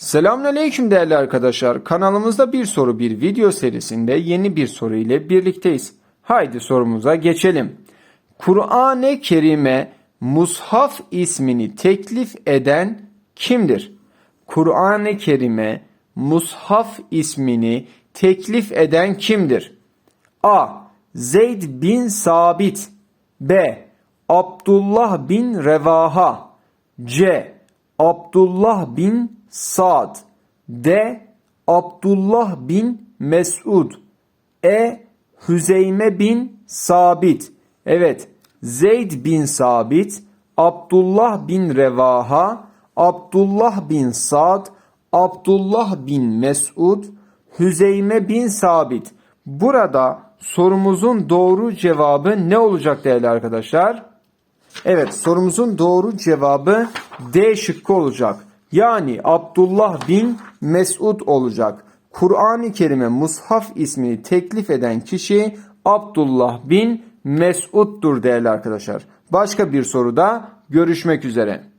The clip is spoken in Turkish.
Selamünaleyküm değerli arkadaşlar. Kanalımızda bir soru bir video serisinde yeni bir soru ile birlikteyiz. Haydi sorumuza geçelim. Kur'an-ı Kerim'e Mushaf ismini teklif eden kimdir? Kur'an-ı Kerim'e Mushaf ismini teklif eden kimdir? A. Zeyd bin Sabit B. Abdullah bin Revaha C. Abdullah bin Sa'd D. Abdullah bin Mesud E. Hüzeyme bin Sabit Evet Zeyd bin Sabit Abdullah bin Revaha Abdullah bin Sa'd Abdullah bin Mesud Hüzeyme bin Sabit Burada sorumuzun doğru cevabı ne olacak değerli arkadaşlar? Evet sorumuzun doğru cevabı D şıkkı olacak. Yani Abdullah bin Mesud olacak. Kur'an-ı Kerim'e Mushaf ismini teklif eden kişi Abdullah bin Mesud'dur değerli arkadaşlar. Başka bir soruda görüşmek üzere.